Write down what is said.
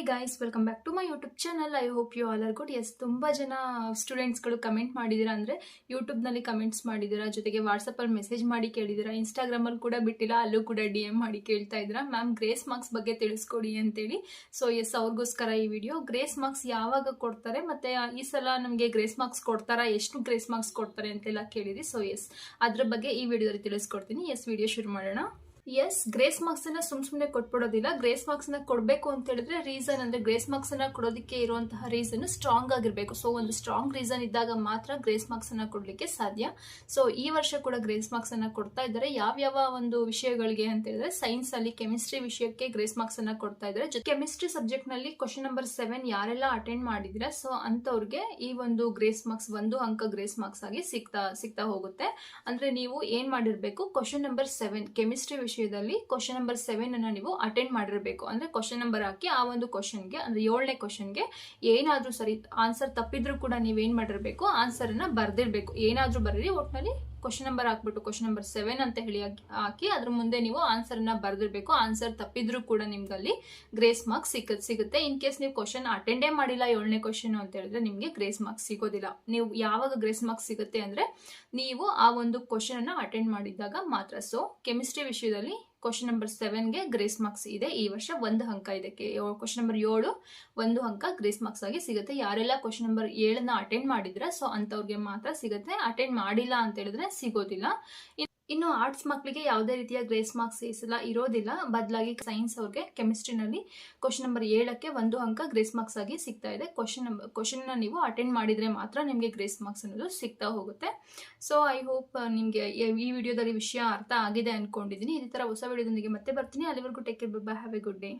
Hey guys welcome back to my YouTube channel I hope you all are good S ತುಂಬ ಜನ ಸ್ಟೂಡೆಂಟ್ಸ್ಗಳು comment ಮಾಡಿದ್ದೀರಾ ಅಂದರೆ ಯೂಟ್ಯೂಬ್ನಲ್ಲಿ comments ಮಾಡಿದ್ದೀರಾ ಜೊತೆಗೆ ವಾಟ್ಸಪ್ಪಲ್ಲಿ ಮೆಸೇಜ್ ಮಾಡಿ ಕೇಳಿದ್ದೀರಾ ಇನ್ಸ್ಟಾಗ್ರಾಮಲ್ಲಿ ಕೂಡ ಬಿಟ್ಟಿಲ್ಲ, ಅಲ್ಲೂ ಕೂಡ ಡಿ ಎಂ ಮಾಡಿ ಕೇಳ್ತಾ ಇದ್ದೀರಾ. ಮ್ಯಾಮ್ ಗ್ರೇಸ್ ಮಾರ್ಕ್ಸ್ ಬಗ್ಗೆ ತಿಳಿಸ್ಕೊಡಿ ಅಂತೇಳಿ. ಸೊ ಎಸ್ ಅವ್ರಿಗೋಸ್ಕರ ಈ ವಿಡಿಯೋ ಗ್ರೇಸ್ ಮಾರ್ಕ್ಸ್ ಯಾವಾಗ ಕೊಡ್ತಾರೆ? ಮತ್ತು ಈ ಸಲ ನಮಗೆ ಗ್ರೇಸ್ ಮಾರ್ಕ್ಸ್ ಕೊಡ್ತಾರಾ? ಎಷ್ಟು ಗ್ರೇಸ್ ಮಾರ್ಕ್ಸ್ ಕೊಡ್ತಾರೆ ಅಂತೆಲ್ಲ ಕೇಳಿರಿ ಸೊ ಎಸ್ ಅದ್ರ ಬಗ್ಗೆ ಈ ವಿಡಿಯೋದಲ್ಲಿ ತಿಳಿಸ್ಕೊಡ್ತೀನಿ. ಎಸ್ ವಿಡಿಯೋ ಶುರು ಮಾಡೋಣ. ಎಸ್ ಗ್ರೇಸ್ ಮಾರ್ಕ್ಸ್ ಅನ್ನ ಸುಮ್ ಸುಮ್ಮನೆ ಕೊಟ್ಬಿಡೋದಿಲ್ಲ. ಗ್ರೇಸ್ ಮಾರ್ಕ್ಸ್ನ ಕೊಡಬೇಕು ಅಂತ ಹೇಳಿದ್ರೆ ರೀಸನ್ ಅಂದ್ರೆ ಗ್ರೇಸ್ ಮಾರ್ಕ್ಸ್ ಅನ್ನ ಕೊಡೋದಕ್ಕೆ ಇರುವಂತಹ ರೀಸನ್ ಸ್ಟ್ರಾಂಗ್ ಆಗಿರ್ಬೇಕು. ಸೊ ಒಂದು ಸ್ಟ್ರಾಂಗ್ ರೀಸನ್ ಇದ್ದಾಗ ಮಾತ್ರ ಗ್ರೇಸ್ ಮಾರ್ಕ್ಸ್ ಅನ್ನ ಕೊಡ್ಲಿಕ್ಕೆ ಸಾಧ್ಯ. ಸೊ ಈ ವರ್ಷ ಕೂಡ ಗ್ರೇಸ್ ಮಾರ್ಕ್ಸ್ ಅನ್ನ ಕೊಡ್ತಾ ಇದ್ದಾರೆ. ಯಾವ ಯಾವ ಒಂದು ವಿಷಯಗಳಿಗೆ ಅಂತ ಹೇಳಿದ್ರೆ ಸೈನ್ಸ್ ಅಲ್ಲಿ ಕೆಮಿಸ್ಟ್ರಿ ವಿಷಯಕ್ಕೆ ಗ್ರೇಸ್ ಮಾರ್ಕ್ಸ್ ಅನ್ನ ಕೊಡ್ತಾ ಇದ್ದಾರೆ. ಕೆಮಿಸ್ಟ್ರಿ ಸಬ್ಜೆಕ್ಟ್ನಲ್ಲಿ ಕ್ವಶನ್ ನಂಬರ್ ಸೆವೆನ್ ಯಾರೆಲ್ಲ ಅಟೆಂಡ್ ಮಾಡಿದಿರಾ ಸೊ ಅಂತವ್ರಿಗೆ ಈ ಒಂದು ಗ್ರೇಸ್ ಮಾರ್ಕ್ಸ್ ಒಂದು ಅಂಕ ಗ್ರೇಸ್ ಮಾರ್ಕ್ಸ್ ಆಗಿ ಸಿಗ್ತಾ ಸಿಗ್ತಾ ಹೋಗುತ್ತೆ. ಅಂದ್ರೆ ನೀವು ಏನ್ ಮಾಡಿರ್ಬೇಕು? ಕ್ವಶನ್ ನಂಬರ್ ಸೆವೆನ್ ಕೆಮಿಸ್ಟ್ರಿ ವಿಷಯದಲ್ಲಿ ಕ್ವಶನ್ ನಂಬರ್ ಸೆವೆನ್ ಅನ್ನ ನೀವು ಅಟೆಂಡ್ ಮಾಡಿರಬೇಕು. ಅಂದ್ರೆ ಕ್ವಶನ್ ನಂಬರ್ ಹಾಕಿ ಆ ಒಂದು ಕ್ವಶನ್ಗೆ ಅಂದ್ರೆ ಏಳನೇ ಕ್ವಶನ್ಗೆ ಏನಾದರೂ ಸರಿ ಆನ್ಸರ್ ತಪ್ಪಿದ್ರು ಕೂಡ ನೀವೇನು ಮಾಡಿರಬೇಕು ಆನ್ಸರ್ ಅನ್ನ ಏನಾದರೂ ಬರೀರಿ ಒಟ್ನಲ್ಲಿ ಕ್ವಶನ್ ನಂಬರ್ ಹಾಕ್ಬಿಟ್ಟು ಕ್ವಶನ್ ನಂಬರ್ ಸೆವೆನ್ ಅಂತ ಹೇಳಿ ಹಾಕಿ- ಅದ್ರ ಮುಂದೆ ನೀವು ಆನ್ಸರ್ ಬರೆದಿರಬೇಕು. ಆನ್ಸರ್ ತಪ್ಪಿದ್ರೂ ಕೂಡ ನಿಮ್ಗೆ ಅಲ್ಲಿ ಗ್ರೇಸ್ ಮಾರ್ಕ್ಸ್ ಸಿಕ್ಕ ಸಿಗುತ್ತೆ. ಇನ್ ಕೇಸ್ ನೀವು ಕ್ವಶನ್ ಅಟೆಂಡೇ ಮಾಡಿಲ್ಲ, ಏಳನೇ ಕ್ವಶನ್ ಅಂತ ಹೇಳಿದ್ರೆ ನಿಮಗೆ ಗ್ರೇಸ್ ಮಾರ್ಕ್ಸ್ ಸಿಗೋದಿಲ್ಲ. ನೀವು ಯಾವಾಗ ಗ್ರೇಸ್ ಮಾರ್ಕ್ಸ್ ಸಿಗುತ್ತೆ ಅಂದ್ರೆ ನೀವು ಆ ಒಂದು ಕ್ವಶನ್ ಅನ್ನ ಅಟೆಂಡ್ ಮಾಡಿದಾಗ ಮಾತ್ರ. ಸೊ ಕೆಮಿಸ್ಟ್ರಿ ವಿಷಯದಲ್ಲಿ ಕ್ವಶನ್ ನಂಬರ್ ಸೆವೆನ್ಗೆ ಗ್ರೇಸ್ ಮಾರ್ಕ್ಸ್ ಇದೆ. ಈ ವರ್ಷ ಒಂದು ಅಂಕ ಇದಕ್ಕೆ ಕ್ವಶನ್ ನಂಬರ್ ಏಳು ಒಂದು ಅಂಕ ಗ್ರೇಸ್ ಮಾರ್ಕ್ಸ್ ಆಗಿ ಸಿಗುತ್ತೆ. ಯಾರೆಲ್ಲ ಕ್ವಶನ್ ನಂಬರ್ ಏಳನ್ನ ಅಟೆಂಡ್ ಮಾಡಿದ್ರೆ ಸೊ ಅಂಥವ್ರಿಗೆ ಮಾತ್ರ ಸಿಗುತ್ತೆ. ಅಟೆಂಡ್ ಮಾಡಿಲ್ಲ ಅಂತ ಹೇಳಿದ್ರೆ ಸಿಗೋದಿಲ್ಲ. ಇನ್ನು ಆರ್ಟ್ಸ್ ಮಕ್ಕಳಿಗೆ ಯಾವುದೇ ರೀತಿಯ ಗ್ರೇಸ್ ಮಾರ್ಕ್ಸ್ ಸಲ ಇರೋದಿಲ್ಲ. ಬದಲಾಗಿ ಸೈನ್ಸ್ ಅವ್ರಿಗೆ ಕೆಮಿಸ್ಟ್ರಿನಲ್ಲಿ ಕ್ವಶನ್ ನಂಬರ್ ಏಳಕ್ಕೆ ಒಂದು ಅಂಕ ಗ್ರೇಸ್ ಮಾರ್ಕ್ಸ್ ಆಗಿ ಸಿಗ್ತಾ ಇದೆ. ಕ್ವಶನ್ ನಂಬರ್ ಕ್ವಶನ್ನ ನೀವು ಅಟೆಂಡ್ ಮಾಡಿದರೆ ಮಾತ್ರ ನಿಮಗೆ ಗ್ರೇಸ್ ಮಾರ್ಕ್ಸ್ ಅನ್ನೋದು ಸಿಗ್ತಾ ಹೋಗುತ್ತೆ. ಸೊ ಐ ಹೋಪ್ ನಿಮಗೆ ಈ ವಿಡಿಯೋದಲ್ಲಿ ವಿಷಯ ಅರ್ಥ ಆಗಿದೆ ಅಂದ್ಕೊಂಡಿದ್ದೀನಿ ಇದೇ ಥರ ಹೊಸ ವಿಡಿಯೋದೊಂದಿಗೆ ಮತ್ತೆ ಬರ್ತೀನಿ. ಅಲ್ಲಿವರೆಗೂ take care bye have a good day